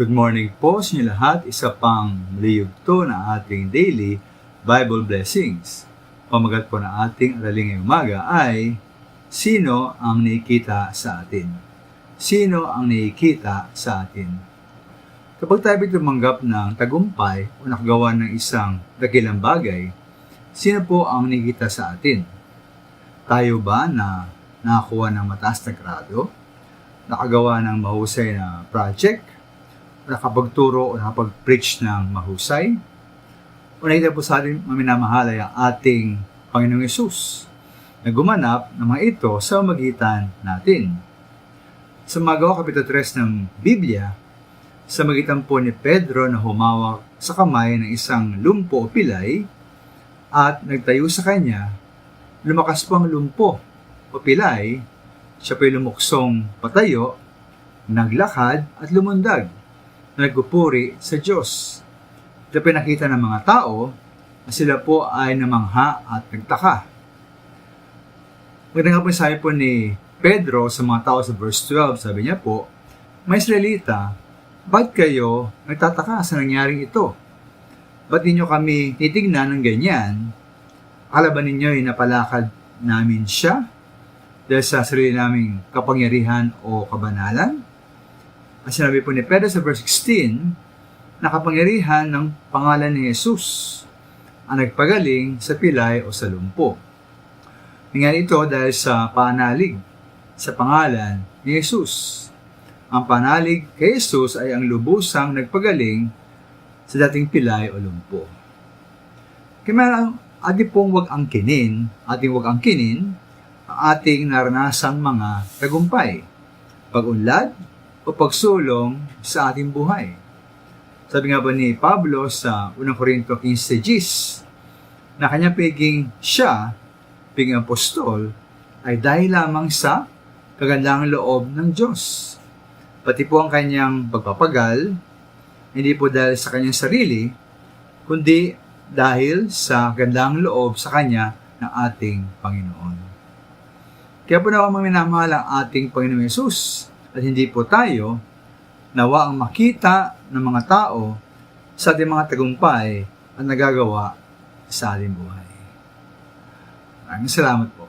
Good morning po sa inyo lahat. Isa pang liyugto na ating daily Bible Blessings. Pamagat po na ating araling ngayong umaga ay Sino ang nakikita sa atin? Sino ang nakikita sa atin? Kapag tayo tumanggap ng tagumpay o nakagawa ng isang dakilang bagay, sino po ang nakikita sa atin? Tayo ba na nakakuha ng mataas na grado? Nakagawa ng mahusay na project? Nakapagturo o nakapag-preach ng mahusay. Nakita po sa ating maminamahalay ang ating Panginoong Yesus na gumanap ng mga ito sa magitan natin. Sa magawa kapitulo 3 ng Biblia, sa magitan po ni Pedro na humawak sa kamay ng isang lumpo o pilay at nagtayo sa kanya, lumakas po ang lumpo o pilay, siya po'y lumuksong patayo, naglakad at lumundag nagpupuri sa Diyos. Ito pinakita ng mga tao na sila po ay namangha at nagtaka. Magandang nga po sabi po ni Pedro sa mga tao sa verse 12, sabi niya po, May Israelita, ba't kayo nagtataka sa nangyaring ito? Ba't ninyo kami titignan ng ganyan? Akala ba ninyo ay napalakad namin siya dahil sa sarili naming kapangyarihan o kabanalan? Ang sinabi po ni Pedro sa verse 16, nakapangyarihan ng pangalan ni Jesus ang nagpagaling sa pilay o sa lumpo. Nangyari ito dahil sa panalig sa pangalan ni Jesus. Ang panalig kay Jesus ay ang lubusang nagpagaling sa dating pilay o lumpo. Kaya ating pong wag angkinin, ating wag angkinin ang ating naranasang mga tagumpay. Pag-unlad, o pagsulong sa ating buhay. Sabi nga ba ni Pablo sa 1 Korinto 15.10 na kanya piging siya, piging apostol, ay dahil lamang sa kagandang loob ng Diyos. Pati po ang kanyang pagpapagal, hindi po dahil sa kanyang sarili, kundi dahil sa gandang loob sa kanya ng ating Panginoon. Kaya po naman minamahal ang ating Panginoon Yesus at hindi po tayo nawa ang makita ng mga tao sa ating mga tagumpay at nagagawa sa ating buhay. Maraming salamat po.